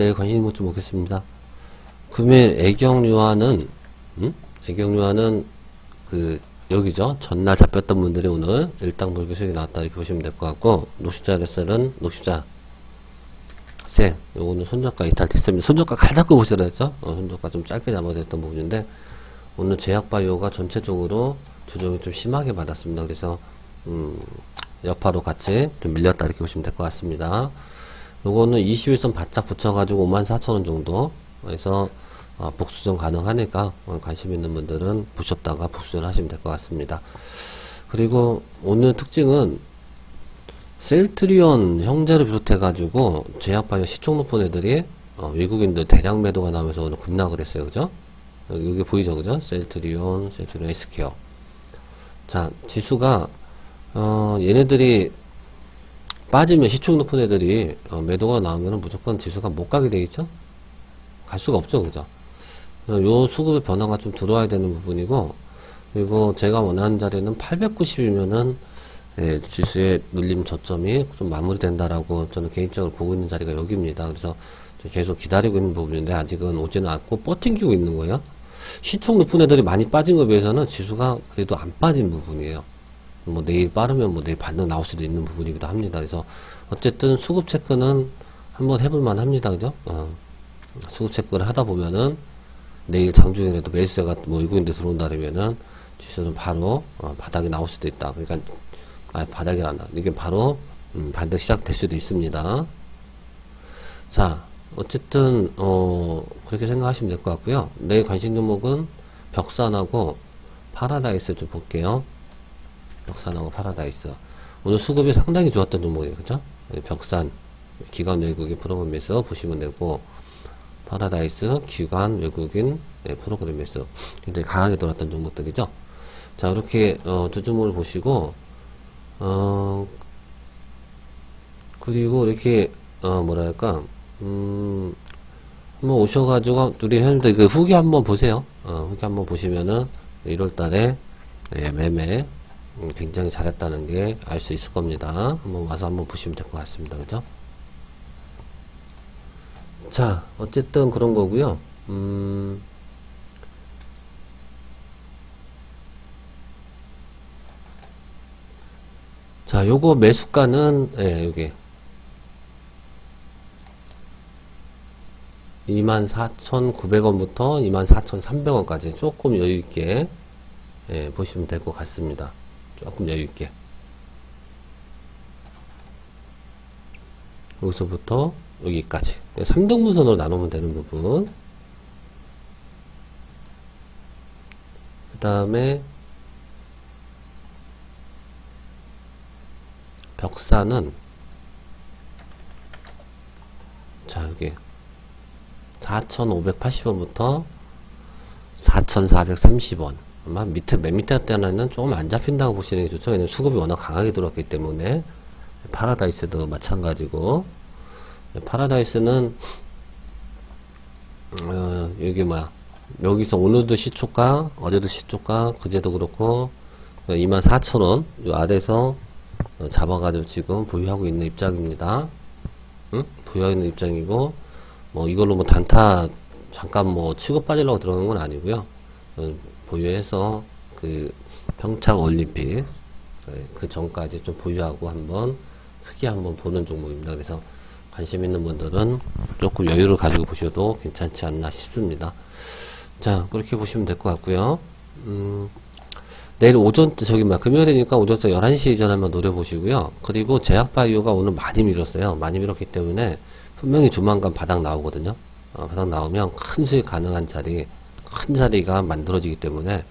내일 관심 묻지 못겠습니다. 금일 애경유화는 음? 애경유화는 그 여기죠. 전날 잡혔던 분들이 오늘 일당 불교 수익이 나왔다 이렇게 보시면 될 것 같고 녹십자 뱃살은 녹십자 세 요거는 손절가 이탈 됐습니다. 손절가 칼 잡고 보시라 했죠. 어, 손절가 좀 짧게 잡아냈던 부분인데 오늘 제약바이오가 전체적으로 조정이 좀 심하게 받았습니다. 그래서 음, 여파로 같이 좀 밀렸다 이렇게 보시면 될 것 같습니다. 요거는 21선 바짝 붙여가지고 54,000원 정도 해서 어, 복수전 가능하니까 어, 관심 있는 분들은 보셨다가 복수전 하시면 될 것 같습니다. 그리고 오늘 특징은 셀트리온 형제를 비롯해 가지고 제약바이오 시총 높은 애들이 어, 외국인들 대량 매도가 나오면서 오늘 급락을 했어요. 그죠? 여기 보이죠? 그죠? 셀트리온, 셀트리온 헬스케어. 자, 지수가, 어, 얘네들이 빠지면 시총 높은 애들이 어, 매도가 나오면 무조건 지수가 못 가게 되겠죠? 갈 수가 없죠. 그죠? 요 수급의 변화가 좀 들어와야 되는 부분이고, 그리고 제가 원하는 자리는 890이면은 예, 지수의 눌림 저점이 좀 마무리된다라고 저는 개인적으로 보고 있는 자리가 여기입니다. 그래서 계속 기다리고 있는 부분인데 아직은 오지는 않고 버팅기고 있는 거예요. 시총 높은 애들이 많이 빠진 것에 비해서는 지수가 그래도 안 빠진 부분이에요. 뭐 내일 빠르면 뭐 내일 반등 나올 수도 있는 부분이기도 합니다. 그래서 어쨌든 수급 체크는 한번 해볼만 합니다. 그죠? 어. 수급 체크를 하다 보면은 내일 장중에도 매수세가 뭐 외국인데 들어온다 그러면은 지수는 바로 어, 바닥이 나올 수도 있다. 그러니까 아 바닥이란다. 이게 바로 음, 반등 시작될 수도 있습니다. 자 어쨌든 어 그렇게 생각하시면 될 것 같고요. 내일 관심 종목은 벽산하고 파라다이스 좀 볼게요. 벽산하고 파라다이스. 오늘 수급이 상당히 좋았던 종목이에요. 그죠? 네, 벽산 기관 외국인 프로그램에서 보시면 되고 파라다이스 기관 외국인 네, 프로그램에서 굉장히 강하게 돌았던 종목들이죠. 자 이렇게 어, 두 종목을 보시고 어 그리고 이렇게 어 뭐랄까 음, 한번 오셔가지고, 우리 형님들 그 후기 한번 보세요. 어, 후기 한번 보시면은, 1월 달에, 예, 매매, 음, 굉장히 잘했다는 게 알 수 있을 겁니다. 한번 와서 한번 보시면 될 것 같습니다. 그죠? 자, 어쨌든 그런 거고요 음, 자, 요거 매수가는, 예, 여기. 24,900원부터 24,300원까지 조금 여유있게 예, 보시면 될 것 같습니다. 조금 여유있게. 여기서부터 여기까지. 3등분선으로 나누면 되는 부분. 그 다음에 벽사는 자 여기 4,580원부터 4,430원. 아마 밑에, 맨 밑에 때는 조금 안 잡힌다고 보시는 게 좋죠. 왜냐면 수급이 워낙 강하게 들어왔기 때문에. 파라다이스도 마찬가지고. 파라다이스는, 어, 여기 뭐야. 여기서 오늘도 시초가, 어제도 시초가, 그제도 그렇고, 24,000원, 요 아래에서 잡아가지고 지금 보유하고 있는 입장입니다. 응? 보유하고 있는 입장이고, 뭐 이걸로 뭐 단타 잠깐 뭐 치고 빠지려고 들어간 건 아니고요. 어, 보유해서 그 평창 올림픽 네, 그 전까지 좀 보유하고 한번 크게 한번 보는 종목입니다. 그래서 관심 있는 분들은 조금 여유를 가지고 보셔도 괜찮지 않나 싶습니다. 자 그렇게 보시면 될 것 같고요. 음, 내일 오전 저기 막 금요일이니까 오전서 11시 이전 한번 노려보시고요. 그리고 제약바이오가 오늘 많이 밀었어요. 많이 밀었기 때문에 분명히 조만간 바닥 나오거든요. 어, 바닥 나오면 큰 수익 가능한 자리, 큰 자리가 만들어지기 때문에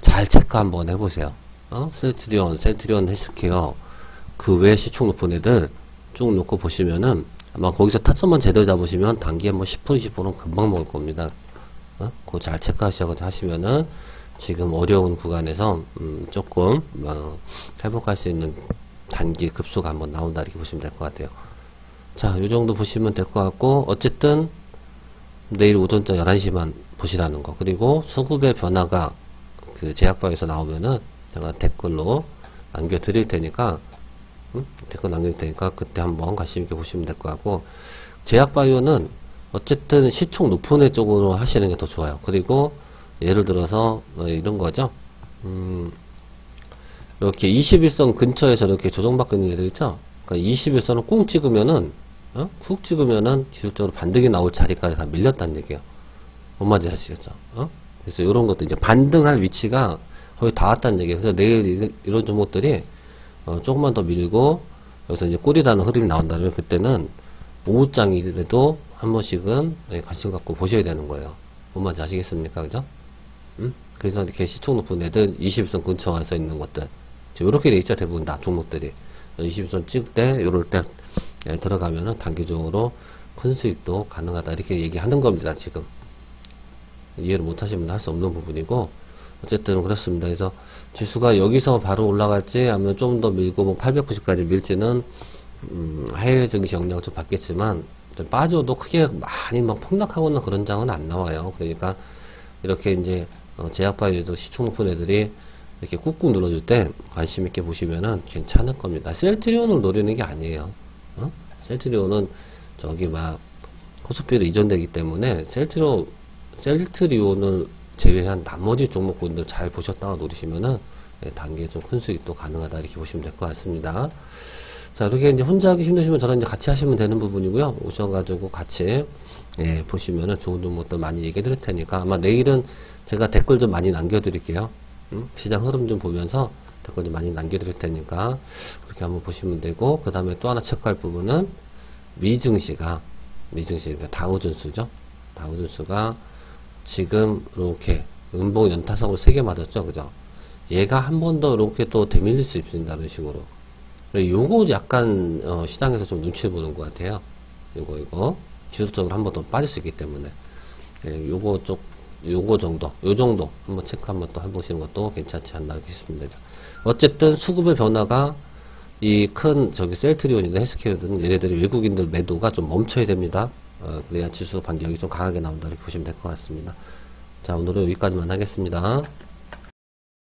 잘 체크 한번 해보세요. 어? 셀트리온, 셀트리온 헬스케어, 그 외 시총 높은 애들 쭉 놓고 보시면은 아마 거기서 타점만 제대로 잡으시면 단기에 뭐 10%, 20%는 금방 먹을 겁니다. 어? 그거 잘 체크하시고 하시면은 지금 어려운 구간에서 음, 조금 어, 회복할 수 있는 단기 급소가 한번 나온다 이렇게 보시면 될 것 같아요. 자, 요 정도 보시면 될 것 같고, 어쨌든, 내일 오전자 11시만 보시라는 거. 그리고 수급의 변화가 그 제약바에서 나오면은 제가 댓글로 남겨 드릴 테니까, 음? 댓글 남겨드릴 테니까 그때 한번 관심 있게 보시면 될 것 같고, 제약바이오는 어쨌든 시총 높은 애 쪽으로 하시는 게 더 좋아요. 그리고 예를 들어서 어, 이런 거죠. 음, 이렇게 21선 근처에서 이렇게 조정받고 있는 애들 있죠? 그러니까 21선을 꾹 찍으면은, 어? 쿡 찍으면은 기술적으로 반등이 나올 자리까지 다 밀렸다는 얘기예요. 뭔 말인지 아시겠죠? 어? 그래서 이런 것도 이제 반등할 위치가 거의 다 왔다는 얘기예요. 그래서 내일 이- 이런 종목들이 어, 조금만 더 밀고 여기서 이제 꼬리다는 흐름이 나온다면 그때는 오후장이라도 한 번씩은 예, 관심 갖고 보셔야 되는 거예요. 뭔 말인지 아시겠습니까? 그죠? 음? 그래서 이렇게 시총 높은 애들 20선 근처 와서 있는 것들 이렇게 돼 있죠 대부분 다 종목들이 20선 찍을 때 요럴 때 예, 들어가면은 단기적으로 큰 수익도 가능하다 이렇게 얘기하는 겁니다 지금 이해를 못하시면 할 수 없는 부분이고 어쨌든 그렇습니다 그래서 지수가 여기서 바로 올라갈지 아니면 좀 더 밀고 뭐 890까지 밀지는 음, 해외 증시 영향을 좀 받겠지만 좀 빠져도 크게 많이 막 폭락하거나 그런 장은 안 나와요 그러니까 이렇게 이제 어, 제약바이오도 시총 높은 애들이 이렇게 꾹꾹 눌러줄 때 관심 있게 보시면은 괜찮을 겁니다. 셀트리온을 노리는 게 아니에요. 어? 셀트리온은 저기 막 코스피로 이전되기 때문에 셀트리온 셀트리온을 제외한 나머지 종목군들 잘 보셨다가 노리시면은 예, 단기에 좀 큰 수익도 가능하다 이렇게 보시면 될 것 같습니다. 자, 이렇게 이제 혼자 하기 힘드시면 저랑 이제 같이 하시면 되는 부분이고요. 오셔가지고 같이, 예, 보시면은 좋은 종목들 많이 얘기해 드릴 테니까 아마 내일은 제가 댓글 좀 많이 남겨 드릴게요. 음? 시장 흐름 좀 보면서 댓글 좀 많이 남겨 드릴 테니까 그렇게 한번 보시면 되고, 그 다음에 또 하나 체크할 부분은 미증시가, 미증시가 다우존수죠. 다우존수가 지금 이렇게 음봉 연타석으로 세개 맞았죠. 그죠? 얘가 한 번 더 이렇게 또 되밀릴 수 있습니다. 이런 식으로. 요거 약간 어, 시장에서 좀 눈치 보는 것 같아요. 이거 이거 지속적으로 한 번 더 빠질 수 있기 때문에 예, 요거 쪽 요거 정도 요 정도 한번 체크 한번 또 해보시는 것도 괜찮지 않나 싶습니다. 어쨌든 수급의 변화가 이 큰 저기 셀트리온이나 헬스케어든 얘네들이 외국인들 매도가 좀 멈춰야 됩니다. 어, 그래야 지수 반격이 좀 강하게 나온다 이렇게 보시면 될 것 같습니다. 자 오늘은 여기까지만 하겠습니다.